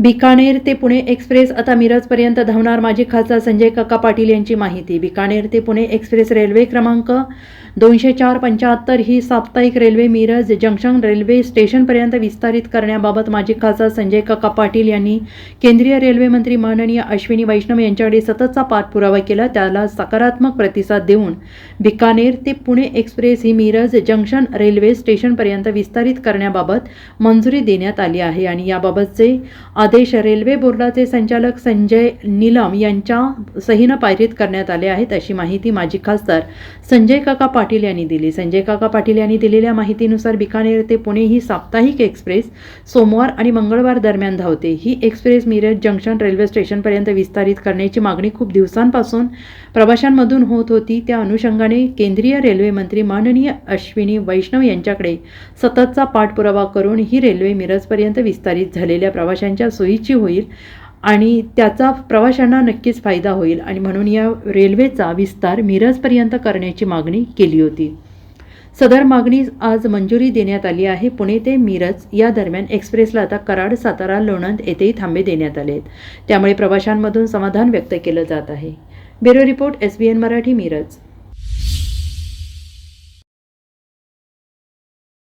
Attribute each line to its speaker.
Speaker 1: बिकानेर ते पुणे एक्सप्रेस. आता मिरजपर्यंत धावणार माजी खासदार संजय काका पाटील यांची माहिती. बिकानेर ते पुणे एक्सप्रेस रेल्वे क्रमांक दोनशे चार पंच्याहत्तर. ही साप्ताहिक रेल्वे मिरज जंक्शन रेल्वे स्टेशनपर्यंत विस्तारित करण्याबाबत माजी खासदार संजय काका पाटील यांनी केंद्रीय रेल्वे मंत्री माननीय अश्विनी वैष्णव यांच्याकडे सततचा पाठपुरावा केला. त्याला सकारात्मक प्रतिसाद देऊन बिकानेर ते पुणे एक्सप्रेस ही मिरज जंक्शन रेल्वे स्टेशनपर्यंत विस्तारित करण्याबाबत मंजुरी देण्यात आली आहे. आणि याबाबतचे आदेश रेल्वे बोर्डाचे संचालक संजय निलम यांच्या सहीनं पारित करण्यात आले आहेत अशी माहिती माजी खासदार संजय काका पाटील यांनी दिली. संजय काका पाटील यांनी दिलेल्या माहितीनुसार बिकानेर ते पुणे ही साप्ताहिक एक्सप्रेस सोमवार आणि मंगळवार दरम्यान धावते. ही एक्सप्रेस मिरज जंक्शन रेल्वे स्टेशनपर्यंत विस्तारित करण्याची मागणी खूप दिवसांपासून प्रवाशांमधून होत होती. त्या अनुषंगाने केंद्रीय रेल्वे मंत्री माननीय अश्विनी वैष्णव यांच्याकडे सततचा पाठपुरावा करून ही रेल्वे मिरजपर्यंत विस्तारित झालेल्या प्रवाशांच्या सोयीची होईल आणि त्याचा प्रवाशांना नक्कीच फायदा होईल. आणि म्हणून या रेल्वेचा विस्तार मिरजपर्यंत करण्याची मागणी केली होती. सदर मागणी आज मंजुरी देण्यात आली आहे. पुणे ते मिरज या दरम्यान एक्सप्रेसला आता कराड सातारा लोणंद येथेही थांबे देण्यात आले आहेत. त्यामुळे प्रवाशांमधून समाधान व्यक्त केलं जात आहे. Bureau report S B N Marathi Miraj.